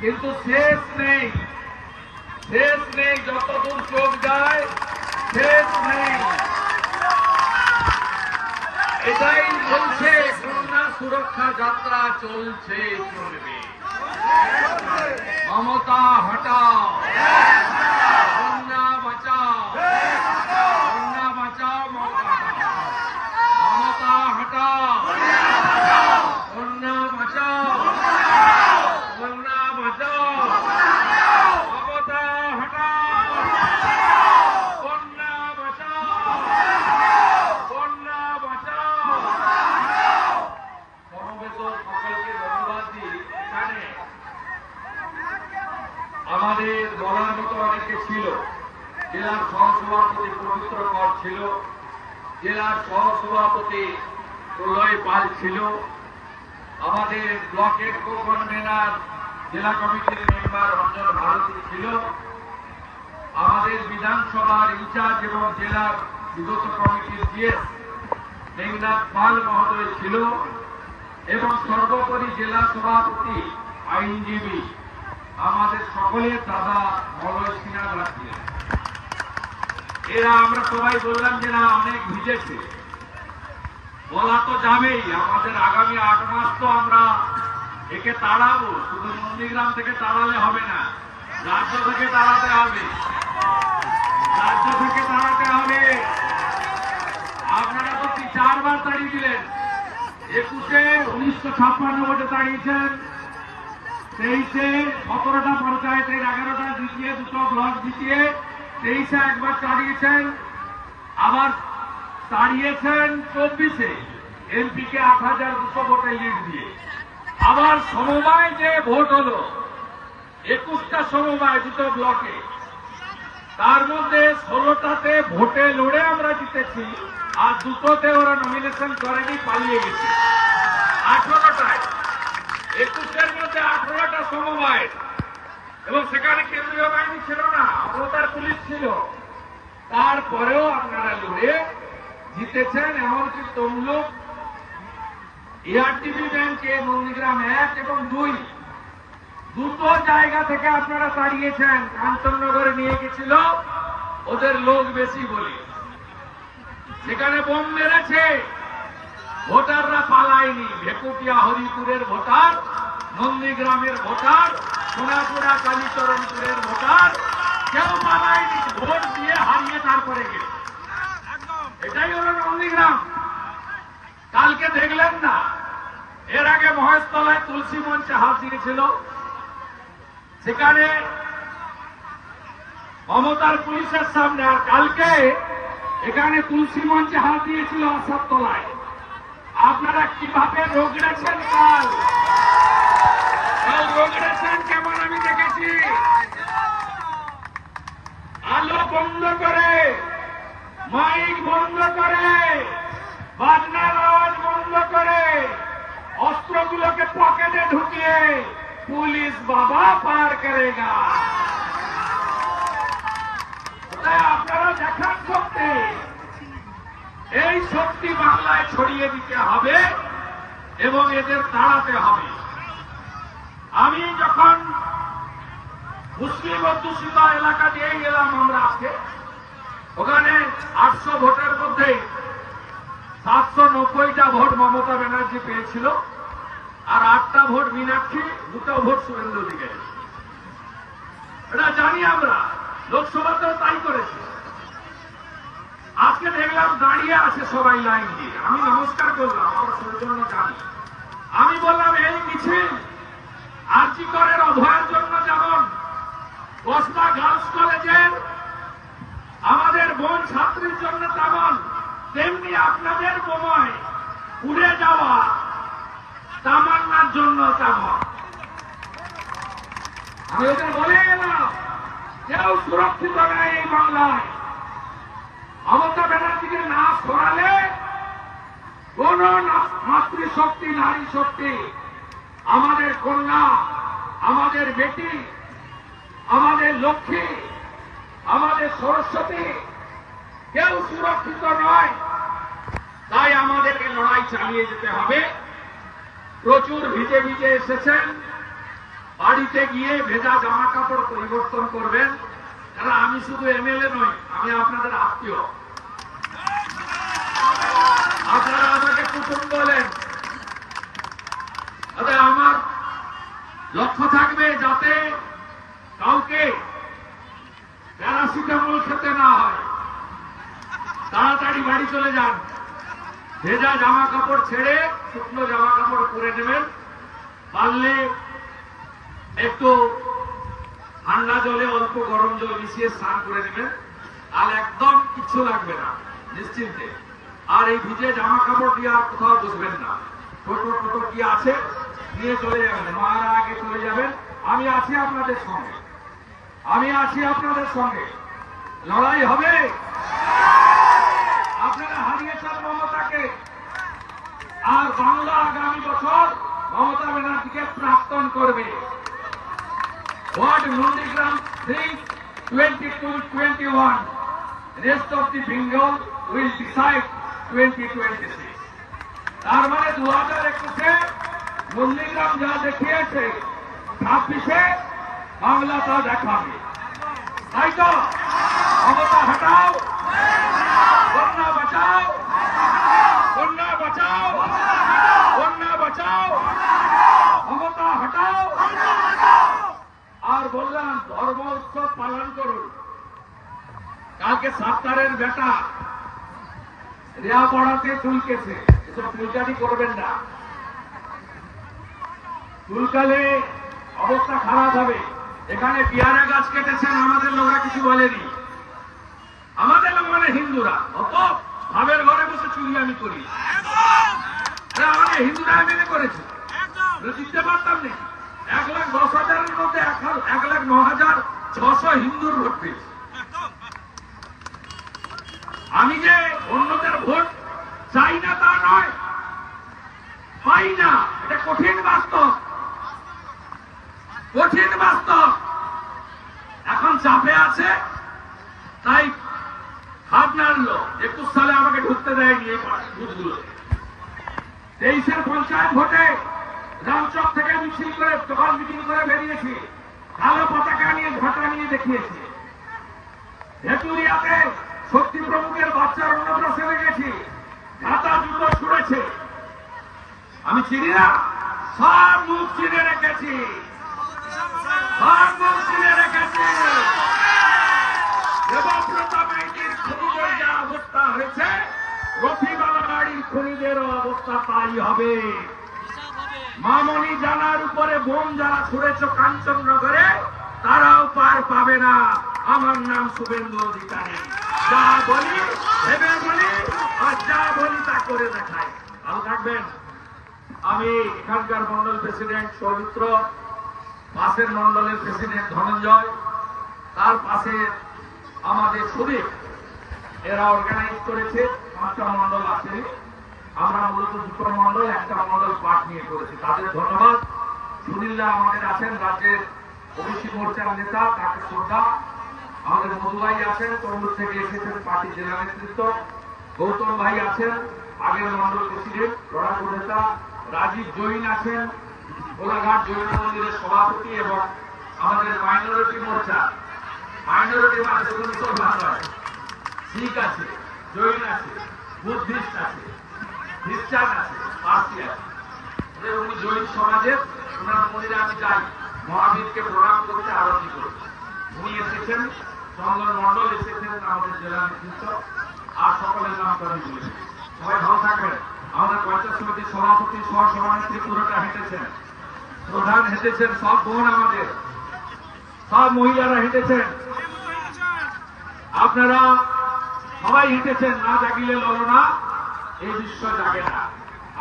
কিন্তু শেষ নেই। শেষ নেই যতদূর চোখ যায় শেষ নেই। এটাই চলছে করোনা সুরক্ষা যাত্রা চলছে চলবে। মমতা হটাও। কন্যা বাঁচাও কন্যা বাঁচাও মমতা হটাও। মমতা হটাও কন্যা বাঁচাও কন্যা বাঁচাও মমতা হটাও কন্যা বাঁচাও কন্যা বাঁচাও সমবেত সকলকে ধন্যবাদ দিই এখানে আমাদের বলার মতো অনেকে ছিল জেলার সহসভাপতি পবিত্র কর ছিল জেলার সহসভাপতি প্রলয় পাল ছিল আমাদের ব্লকের কো-কনভেনার জেলা কমিটির মেম্বার রঞ্জন ভারতী ছিল। আমাদের বিধানসভার ইনচার্জ এবং জেলার বিগত কমিটির জিএস মেঘনাথ পাল মহোদয় ছিল এবং সর্বোপরি জেলা সভাপতি, আইনজীবী, আমাদের সকলের দাদা মলয় সিনহা ছিলেন এরা আমরা সবাই বললাম যে না, অনেক ভিজেছে। বলা তো যাবেই, আমাদের আগামী আট মাস তো আমরা একে তাড়াবো, শুধু নন্দীগ্রাম থেকে তাড়ালে হবে না, রাজ্য থেকে তাড়াতে হবে। রাজ্য থেকে তাড়াতে হবে। আপনারা তো চারবার তাড়িয়ে দিলেন একুশে উনিশশো ছাপ্পান্ন ভোটে তাড়িয়েছেন, তেইশে সতেরোটা পঞ্চায়েতের এগারোটা জিতিয়ে, দুটো ব্লক জিতিয়ে, তেইশে একবার তাড়িয়েছেন, আবার তাড়িয়েছেন চব্বিশে। এমপিকে আট হাজার দুশো ভোটে লিড দিয়ে। আবার সমবায় যে ভোট হলো, একুশটা সমবায় দুটো ব্লকে, তার মধ্যে ষোলোটাতে ভোটে লড়ে আমরা জিতেছি, আর দুটোতে ওরা নমিনেশন করেনি, পালিয়ে গেছে। আঠারোটায়, একুশের মধ্যে আঠারোটা সমবায়, এবং সেখানে কেন্দ্রীয় বাহিনী ছিল না অবতার পুলিশ ছিল। তারপরেও আপনারা লড়ে জিতেছেন, এমনকি তমলুক এআরটিবি ব্যাংকে নন্দীগ্রাম এক এবং দুই দুটো জায়গা থেকে আপনারা তাড়িয়েছেন, কাঞ্চননগরে নিয়ে গেছিল, ওদের লোক বেশি বলে। সেখানে বোম মেরেছে, ভোটাররা পালায়নি। ভেকুটিয়া হরিপুরের ভোটার, নন্দীগ্রামের ভোটার সোনাপুরা কালীচরণপুরের ভোটার, কেউ পালায়নি, ভোট দিয়ে হারিয়ে তারপরে গেল। এটাই হলো নন্দীগ্রাম। কালকে দেখলেন না। এর আগে মহেশতলায় তুলসী মঞ্চে হাত দিয়েছিল সেখানে মমতার পুলিশের সামনে, আর কালকে এখানে তুলসী মঞ্চে হাত দিয়েছিল আসার তলায়। আপনারা কীভাবে রোগড়েছেন কাল? কাল রোগড়েছেন কেমন আমি দেখেছি আলো বন্ধ করে মাইক বন্ধ করে বাজনার আওয়াজ বন্ধ করে অস্ত্রগুলোকে পকেটে ঢুকিয়ে পুলিশ বাবা পার করেগা। আপনারা দেখান শক্তি। এই শক্তি বাংলায় ছড়িয়ে দিতে হবে এবং এদের তাড়াতে হবে। আমি যখন মুসলিম অধ্যুষিত এলাকা দিয়ে গেলাম আমরা আজকে, ওখানে আটশো ভোটের মধ্যে সাতশো নব্বইটা ভোট মমতা ব্যানার্জি পেয়েছিল। আর আটটা ভোট মীনাক্ষী, দুটো ভোট শুভেন্দু দিকে। এটা জানি আমরা লোকসভাতেও তাই করেছে। আজকে দেখলাম দাঁড়িয়ে আছে সবাই লাইন দিয়ে। আমি নমস্কার করলাম, আমার সৌজন্য জানি। আমি বললাম, এই মিছিল আর্জি করের অভয়ের জন্য যেমন বসনা গার্লস কলেজের আমাদের বোন ছাত্রীর জন্য তেমন, তেমনি আপনাদের বোমায় উড়ে যাওয়া জন্য কেউ সুরক্ষিত নেই এই বাংলায় মমতা ব্যানার্জিকে না সরালে কোন মাতৃশক্তি নারী শক্তি আমাদের কন্যা, আমাদের বেটি, আমাদের লক্ষ্মী, আমাদের সরস্বতী, কেউ সুরক্ষিত নয়। তাই আমাদেরকে লড়াই চালিয়ে যেতে হবে। প্রচুর ভিজে ভিজে এসেছেন বাড়িতে গিয়ে ভেজা জামা কাপড় পরিবর্তন করবেন। কারণ আমি শুধু এমএলএ নই, আমি আপনাদের আত্মীয়। আপনারা আমাকে কুটুম বলেন। তবে আমার লক্ষ্য থাকবে যাতে কাউকে প্যারাসিটামল খেতে না হয়। তাড়াতাড়ি বাড়ি চলে যান। ভেজা জামা কাপড় ছেড়ে শুকনো জামা কাপড় পরে নেবেন। পারলে একটু ঠান্ডা জলে, অল্প গরম জল মিশিয়ে স্নান করে নেবেন। আর একদম কিচ্ছু লাগবে না, নিশ্চিন্তে। আর এই ভিজে জামা কাপড় দিয়ে আর কোথাও বসবেন না। ছোট ছোট কি আছে? নিয়ে চলে যাবেন, মারা আগে চলে যাবেন। আমি আছি আপনাদের সঙ্গে। আমি আছি আপনাদের সঙ্গে। লড়াই হবে? আর বাংলা আগামী বছর মমতা ব্যানার্জিকে প্রাক্তন করবে। What Nundigram thinks 22-21, rest of the Bengal will decide 2026. তার মানে দু হাজার একুশে নন্দীগ্রাম যা দেখিয়েছে ছাব্বিশে বাংলা তা দেখাবে। তাই তো? ক্ষমতা হটাও। বন্যা বাঁচাও। বাঁচাও। বন্যা বাঁচাও। ক্ষমতা হটাও। আর বললাম, ধর্ম উৎসব পালন করুন। কালকে সাত্তারের বেটা রেয়া পড়াতে চুলকেছে। এসব চুলকানি করবেন না। চুলকালে অবস্থা খারাপ হবে। এখানে পেয়ারা গাছ কেটেছেন, আমাদের লোকরা কিছু বলেনি। আমাদের লোক মানে হিন্দুরা। অত ভাবের ঘরে বসে চুরি আমি করি। হিন্দুরা মেনে করেছে। জিততে পারতাম নাকি এক লাখ দশ হাজারের মধ্যে এক হাজার- এক লাখ ন হাজার ছশো হিন্দুর ভোট পেয়েছি আমি যে অন্যদের ভোট চাই না তা নয় পাই না এটা কঠিন বাস্তব কঠিন বাস্তব এখন চাপে আছে তাই হাত নাড়লো একুশ সালে আমাকে ঢুকতে দেয়নি এই বুথগুলো তেইশের পঞ্চায়েত ভোটে রামচক থেকে মিছিল করে দোকান মিটিং করে বেরিয়েছি কালো পতাকা নিয়ে ঝাঁটা নিয়ে দেখিয়েছি। ভেটুরিয়াতে শক্তি প্রমুখের বাচ্চার অন্নপ্রাশনে গেছি। ঝাঁটা জুতো ছুড়েছে। আমি চিনি না। সব মুখ চিনে রেখেছি। সব মুখ চিনে রেখেছি। দেবব্রত মাইতির খনিজের যা অবস্থা হয়েছে রফিবালা গাড়ির খনিজেরও অবস্থা তাই হবে। মামনি জানার উপরে বোম যারা ছুড়েছ কাঞ্চননগরে তারাও পার পাবে না। আমার নাম শুভেন্দু অধিকারী। যা বলি, ভেবে বলি, আর যা বলি তা করে দেখাই। ভালো থাকবেন। আমি এখানকার মন্ডল প্রেসিডেন্ট সৌমিত্র, পাশের মন্ডলের প্রেসিডেন্ট ধনঞ্জয়, তার পাশে আমাদের সুদীপ। এরা অর্গানাইজ করেছে, পাঁচটা মন্ডল আছে। আমরা মূলত দুটো মন্ডল, একটা মন্ডল পাঠ নিয়ে করেছি। তাদের ধন্যবাদ। সুনীলদা আমাদের আছেন রাজ্যের ওবিসি মোর্চার নেতা তাকে শ্রদ্ধা। আমাদের মধুভাই আছেন, তরমুজ থেকে এসেছেন পার্টি জেলা নেতৃত্ব। গৌতম ভাই আছেন, আগের মন্ডল প্রেসিডেন্ট, লড়াকু নেতা। রাজীব জৈন আছেন, গোলাঘাট জৈন মন্দিরের সভাপতি এবং আমাদের মাইনরিটি মোর্চা। মাইনরিটি মানে শুধু মুসলমান নয়। শিখ আছে, জৈন আছে, বুদ্ধিস্ট আছে, খ্রিস্টান আছে, পার্সি আছে। উনি জৈন সমাজের ওনার মন্দিরে আমি যাই। মহাবীরকে প্রণাম করতে আরতি করি উনি এসেছেন, চন্দন মন্ডল এসেছেন আমাদের জেলা নেতৃত্ব, আর সকলের নাম আমি বলেছি সবাই ভালো থাকবেন। আমাদের পঞ্চায়েত সমিতির সভাপতি সহ সভানেত্রী পুরোটা হেঁটেছেন। প্রধান হেঁটেছেন সব বোন আমাদের। সব মহিলারা হেঁটেছেন। আপনারা সবাই হেঁটেছেন, না জাগিলে ললনা এই বিশ্ব জাগে না।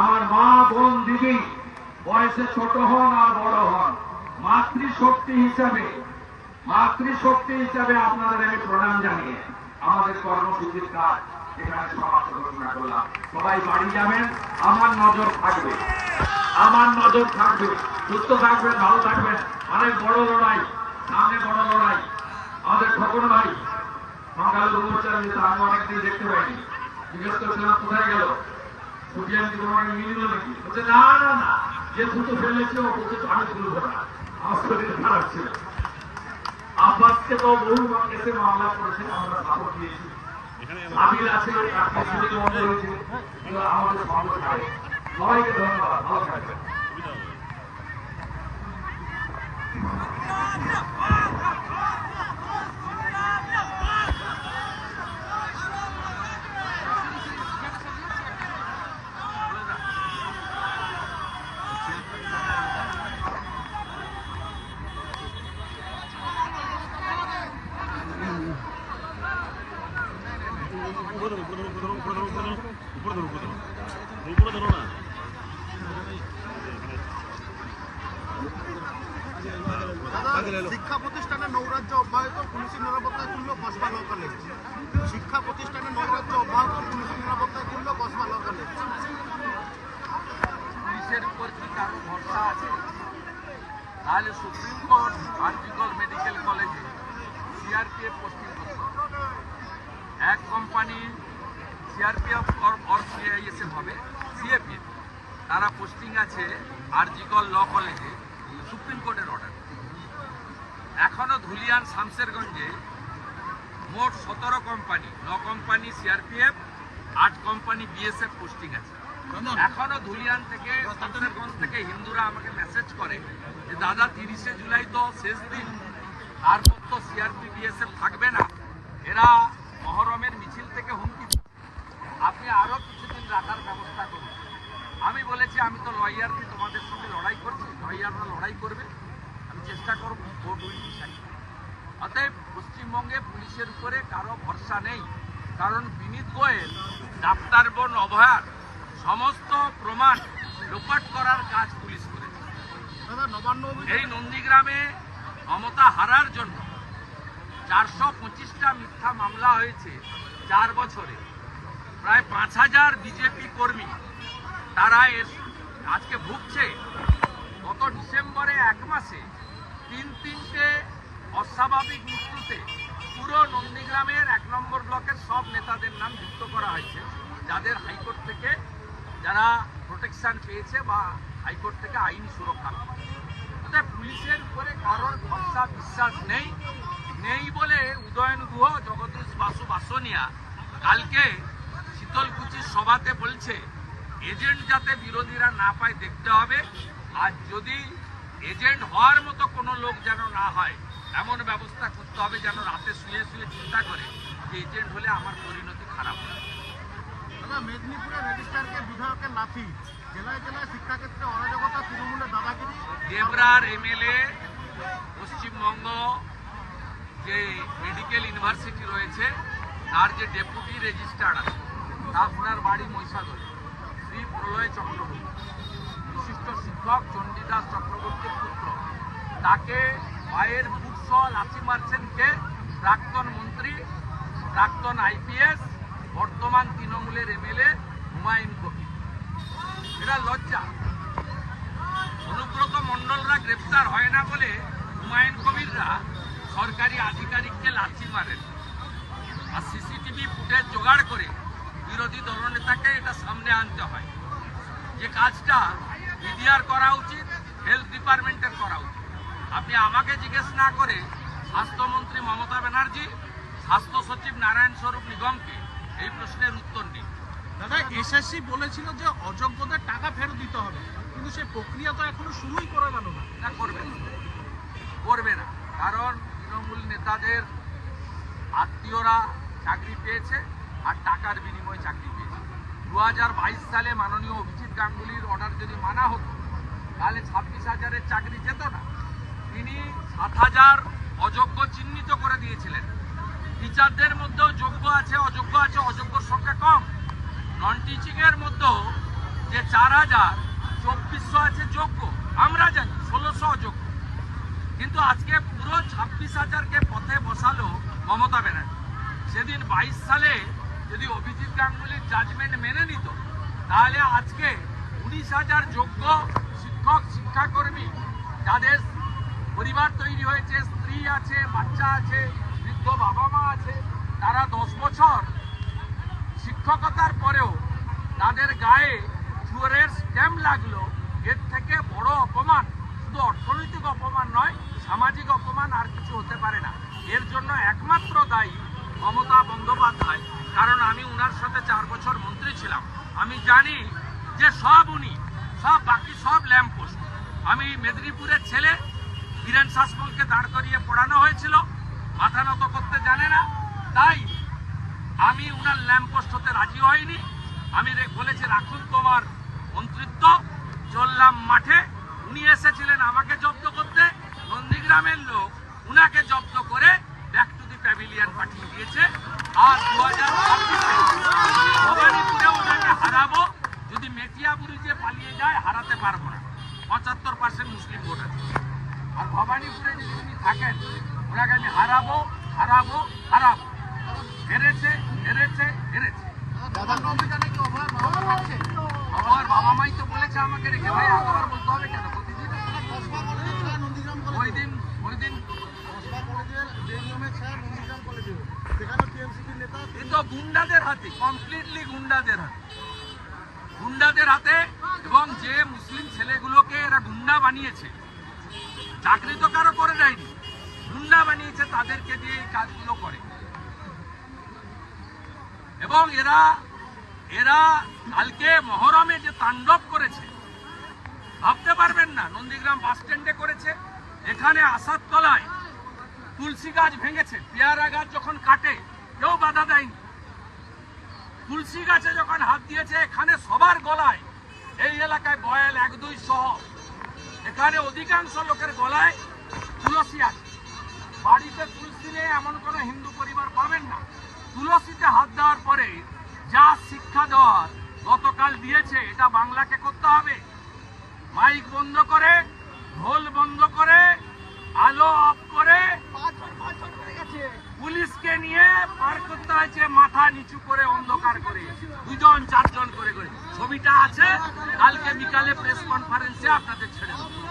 আমার মা বোন দিদি, বয়সে ছোট হন আর বড় হন। মাতৃশক্তি হিসাবে মাতৃশক্তি হিসাবে আপনাদের আমি প্রণাম জানিয়ে আমাদের কর্মসূচির কাজ এখানে সমাপ্ত ঘোষণা করলাম। সবাই বাড়ি যাবেন, আমার নজর থাকবে। আমার নজর থাকবে। সুস্থ থাকবেন, ভালো থাকবেন। অনেক বড় লড়াই, সামনে বড় লড়াই। আমাদের খোকন ভাই সংখ্যালঘু মোর্চার নেতা আমি অনেকদিন দেখতে পাইনি। জিজ্ঞেস করছিলাম, কোথায় গেল? সুফিয়ান কি তোমাকে মিলিল নাকি? বলছে, না না না। যে দুটো ফেলেছে, ও বলছে আমি তুলবো আমার শরীর খারাপ ছিল। আব্বাসকে তো বহু কেসে মামলা করেছেন, আমরা সাপোর্ট দিয়েছি আবিল আছে আমাদের সঙ্গ থাকে সবাইকে ধন্যবাদ, ভালো থাকবেন উপরে ধরো উপরে ধরো উপরে ধরো উপরে ধরো উপরে ধরো উপরে ধরো উপরে ধরো না দাদা, শিক্ষা প্রতিষ্ঠানে নৈরাজ্য অব্যাহত, পুলিশি নিরাপত্তায় তুলল কসবা ল কলেজ শিক্ষা প্রতিষ্ঠানে নৈরাজ্য অব্যাহত, পুলিশি নিরাপত্তায় তুলল কসবা ল কলেজ পুলিশের উপর কি কারও ভরসা আছে? তাহলে সুপ্রিম কোর্ট আর্টিকল মেডিকেল কলেজে সিআরপিএফ পোস্টিং এক কোম্পানি সিআরপিএফ সিআইএসএফ হবে, সিএপিএফ। তারা পোস্টিং আছে আরজিকল ল কলেজে, সুপ্রিম কোর্টের অর্ডার এখনও ধুলিয়ান শামসেরগঞ্জে মোট সতেরো কোম্পানি ন কোম্পানি সিআরপিএফ আট কোম্পানি বিএসএফ পোস্টিং আছে। এখনও ধুলিয়ান থেকে শামসেরগঞ্জ থেকে হিন্দুরা আমাকে মেসেজ করে যে দাদা তিরিশে জুলাই তো শেষ দিন। তারপর তো সিআরপি বিএসএফ থাকবে না? এরা মহরমের মিছিল থেকে হুমকি। আপনি আরও কিছুদিন রাখার ব্যবস্থা করুন। আমি বলেছি আমি তো লয়ারকে তোমাদের সঙ্গে লড়াই করছি। লয়াররা লড়াই করবে। চেষ্টা করব ভোট উইল ডিসাইড অতএব পশ্চিমবঙ্গে পুলিশের উপরে কারও ভরসা নেই। কারণ বিনীত গোয়েল ডাক্তার বোন অভয়ার সমস্ত প্রমাণ লোপাট করার কাজ পুলিশ করেছে। এই নন্দীগ্রামে মমতা হারার জন্য চারশো পঁচিশটা মিথ্যা মামলা হয়েছে চার বছরে। প্রায় পাঁচ হাজার বিজেপি কর্মী তারা এর আজকে ভুগছে। গত ডিসেম্বরে এক মাসে তিন তিনটে অস্বাভাবিক মৃত্যুতে পুরো নন্দীগ্রামের এক নম্বর ব্লকের সব নেতাদের নাম যুক্ত করা হয়েছে, যাদের হাইকোর্ট থেকে যারা প্রোটেকশন পেয়েছে বা হাইকোর্ট থেকে আইন সুরক্ষা অর্থাৎ পুলিশের উপরে কারোর ভরসা, বিশ্বাস নেই নেই বলে উদয়ন গুহ, জগদীশ বাসু বাসনিয়া কালকে শীতলকুচির সভাতে বলছে, এজেন্ট যাতে বিরোধীরা না পায় দেখতে হবে। আর যদি এজেন্ট হওয়ার মতো কোনো লোক যেন না হয় এমন ব্যবস্থা করতে হবে যেন রাতে শুয়ে শুয়ে চিন্তা করে যে এজেন্ট হলে আমার পরিণতি খারাপ হবে। মেদিনীপুরের রেজিস্ট্রারকে বিধায়কের লাথি জেলায় জেলায় শিক্ষাক্ষেত্রে অরাজকতা তৃণমূলের দাদাগিরি দেবরার এমএলএ পশ্চিমবঙ্গ যে মেডিকেল ইউনিভার্সিটি রয়েছে তার যে ডেপুটি রেজিস্ট্রার আছে তা ওনার বাড়ি মহিষাদলে। শ্রী প্রলয় চক্রবর্তী বিশিষ্ট শিক্ষক চণ্ডীদাস চক্রবর্তীর পুত্র। তাকে পায়ের বুট সহ মারছেন কে? প্রাক্তন মন্ত্রী, প্রাক্তন আইপিএস, বর্তমান তৃণমূলের এমএলএ হুমায়ুন কবির। এটা লজ্জা। অনুব্রত মণ্ডলরা গ্রেপ্তার হয় না বলে হুমায়ুন কবিররা সরকারি আধিকারিককে লাথি মারেন। আর সিসিটিভি ফুটেজ জোগাড় করে বিরোধী দলনেতাকে এটা সামনে আনতে হয়। যে কাজটা মিডিয়ার করা উচিত হেলথ ডিপার্টমেন্টের করা উচিত। আপনি আমাকে জিজ্ঞেস না করে স্বাস্থ্যমন্ত্রী মমতা ব্যানার্জি স্বাস্থ্য সচিব নারায়ণ স্বরূপ নিগমকে এই প্রশ্নের উত্তর দিন। দাদা এসএসসি বলেছিল যে অযোগ্যদের টাকা ফেরত দিতে হবে কিন্তু সেই প্রক্রিয়া তো এখনও শুরুই করে গেল না। না করবে না। করবে না। কারণ তৃণমূল নেতাদের আত্মীয়রা চাকরি পেয়েছে আর টাকার বিনিময়ে চাকরি পেয়েছে। দু সালে মাননীয় অভিজিৎ গাঙ্গুলির অর্ডার যদি মানা হতো, তাহলে ছাব্বিশ হাজারের চাকরি যেত না। তিনি সাত হাজার অযোগ্য চিহ্নিত করে দিয়েছিলেন। টিচারদের মধ্যেও যোগ্য আছে, অযোগ্য আছে অযোগ্য সংখ্যা কম। নন টিচিংয়ের মধ্যেও যে চার হাজার, চব্বিশশো আছে যোগ্য। আমরা জানি, ষোলোশো অযোগ্য। কিন্তু আজকে পুরো ছাব্বিশ হাজারকে পথে বসালো মমতা ব্যানার্জি। সেদিন বাইশ সালে যদি অভিজিৎ গাঙ্গুলির জাজমেন্ট মেনে নিত, তাহলে আজকে উনিশ হাজার যোগ্য শিক্ষক, শিক্ষাকর্মী, যাদের পরিবার তৈরি হয়েছে, স্ত্রী আছে, বাচ্চা আছে, বৃদ্ধ বাবা মা আছে, তারা দশ বছর শিক্ষকতার পরেও তাদের গায়ে চুয়ারের স্ট্যাম্প লাগল। এর থেকে বড় অপমান শুধু অর্থনৈতিক অপমান নয়, সামাজিক অপমান আর কিছু হতে পারে না। এর জন্য একমাত্র দায়ী মমতা বন্দ্যোপাধ্যায়। শাসমলকে দাঁড় করিয়ে পড়ানো হয়েছিল। মাথা নত করতে জানে না। তাই আমি উনার ল্যাম্পপোস্ট হতে রাজি হয়নি। আমি বলেছি, রাখুন তোমার মন্ত্রিত্ব। চললাম মাঠে। উনি এসেছিলেন আমাকে জব্দ করতে। নন্দীগ্রামের লোক উনাকে জব্দ করে ব্যাক টু দি প্যাভিলিয়ন পাঠিয়ে দিয়েছে। আর দু হাজার ওনাকে হারাবো। যদি মেটিয়াবুরি যে পালিয়ে যায়, হারাতে পারব না। পঁচাত্তর পার্সেন্ট মুসলিম ভোট আছে আর ভবানীপুরে যদি উনি থাকেন ওনাকে আমি হারাবো হারাবো হারাবো। হেরেছে হেরেছে হেরেছে। আমার বাবা মাই তো বলেছে আমাকে রেখে ভাই এতবার বলতে হবে কেন? প্রতিদিন ওই দিন ওই দিন। গুন্ডাদের হাতে কমপ্লিটলি গুন্ডাদের হাতে। গুন্ডাদের হাতে এবং যে মুসলিম ছেলেগুলোকে এরা গুন্ডা বানিয়েছে চাকরি তো কারও করে দেয়নি গুন্ডা বানিয়েছে, তাদেরকে দিয়ে এই কাজগুলো করে। এবং এরা এরা কালকে মহরমে যে তাণ্ডব করেছে, ভাবতে পারবেন না, নন্দীগ্রাম বাস স্ট্যান্ডে করেছে। এখানে আসার তলায় তুলসী গাছ ভেঙেছে, পেয়ারা গাছ যখন কাটে, কেউ বাধা দেয়নি। তুলসী গাছে যখন হাত দিয়েছে, এখানে সবার গলায়, এই এলাকায় বয়েল এক দুই সহ এখানে অধিকাংশ লোকের গলায় তুলসী আছে। বাড়িতে তুলসী নেই, এমন কোনো হিন্দু পরিবার পাবেন না। তুলসীতে হাত দেওয়ার পরে যা শিক্ষা দেওয়ার গতকাল দিয়েছে, এটা বাংলাকে করতে হবে। মাইক বন্ধ করে, ঢোল বন্ধ করে, আলো অফ করে, পুলিশকে নিয়ে পার করতে হয়েছে, মাথা নিচু করে, অন্ধকার করে, দুজন, চারজন করে করে। ছবিটা আছে, কালকে বিকালে প্রেস কনফারেন্সে আপনাদের ছেড়ে দেবো।